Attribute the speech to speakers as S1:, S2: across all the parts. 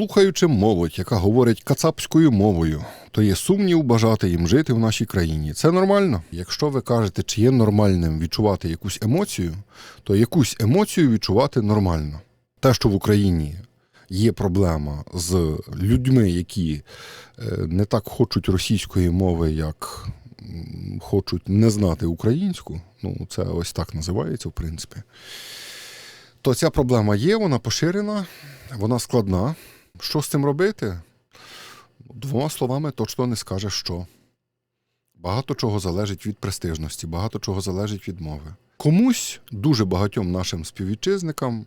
S1: Слухаючи молодь, яка говорить кацапською мовою, то є сумнів бажати їм жити в нашій країні. Це нормально. Якщо ви кажете, чи є нормальним відчувати якусь емоцію, то якусь емоцію відчувати нормально. Те, що в Україні є проблема з людьми, які е, не так хочуть російської мови, як хочуть не знати українську, ну це ось так називається, в принципі. То ця проблема є, вона поширена, вона складна. Що з цим робити? Двома словами точно не скажеш що. Багато чого залежить від престижності, багато чого залежить від мови. Комусь, дуже багатьом нашим співвітчизникам,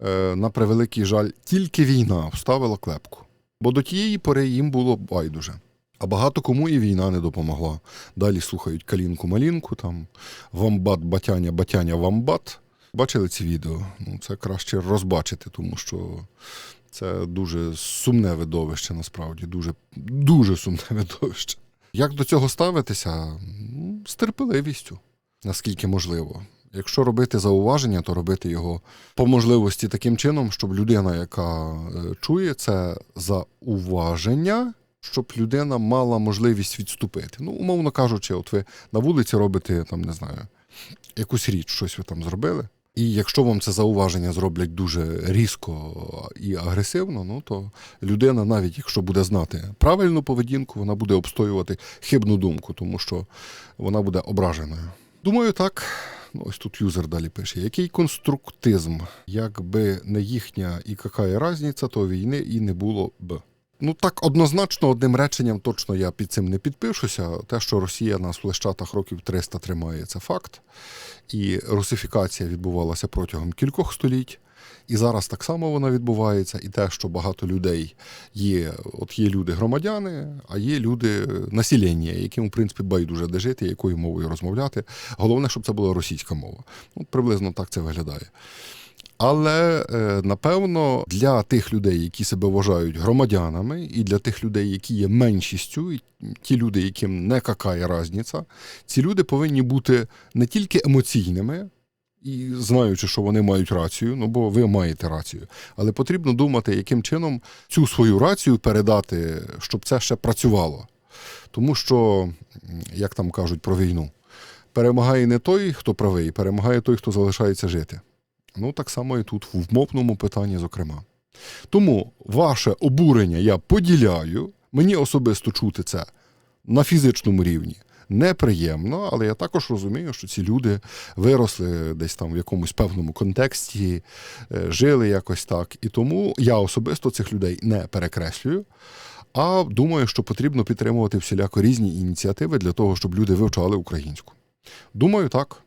S1: е, на превеликий жаль, тільки війна вставила клепку. Бо до тієї пори їм було байдуже. А багато кому і війна не допомогла. Далі слухають калінку-малінку, там вамбат, батяня, батяня, вамбат. Бачили ці відео? Ну, це краще розбачити, тому що це дуже сумне видовище, насправді, дуже, дуже сумне видовище. Як до цього ставитися? Ну, З терпеливістю, наскільки можливо. Якщо робити зауваження, то робити його по можливості таким чином, щоб людина, яка е, чує це зауваження, щоб людина мала можливість відступити. Ну, умовно кажучи, от ви на вулиці робите, там, не знаю, якусь річ, щось ви там зробили. І якщо вам це зауваження зроблять дуже різко і агресивно, ну то людина, навіть якщо буде знати правильну поведінку, вона буде обстоювати хибну думку, тому що вона буде ображеною. Думаю, так. Ну, ось тут юзер далі пише: який конструктизм, якби не їхня і яка різниця, то війни і не було б. Ну так однозначно одним реченням точно я під цим не підпишуся. Те, що Росія нас в лещатах років 300 тримає, це факт. І русифікація відбувалася протягом кількох століть. І зараз так само вона відбувається. І те, що багато людей є, от є люди громадяни, а є люди населення, яким, в принципі, байдуже де жити, якою мовою розмовляти. Головне, щоб це була російська мова. Ну, приблизно так це виглядає. Але е, напевно для тих людей, які себе вважають громадянами, і для тих людей, які є меншістю, і ті люди, яким не какає різниця, ці люди повинні бути не тільки емоційними. І знаючи, що вони мають рацію, ну бо ви маєте рацію, але потрібно думати, яким чином цю свою рацію передати, щоб це ще працювало. Тому що, як там кажуть про війну, перемагає не той, хто правий, перемагає той, хто залишається жити. Ну, так само і тут, в мовному питанні, зокрема. Тому ваше обурення я поділяю. Мені особисто чути це на фізичному рівні неприємно, але я також розумію, що ці люди виросли десь там в якомусь певному контексті, е, жили якось так. І тому я особисто цих людей не перекреслюю. А думаю, що потрібно підтримувати всіляко різні ініціативи для того, щоб люди вивчали українську. Думаю, так.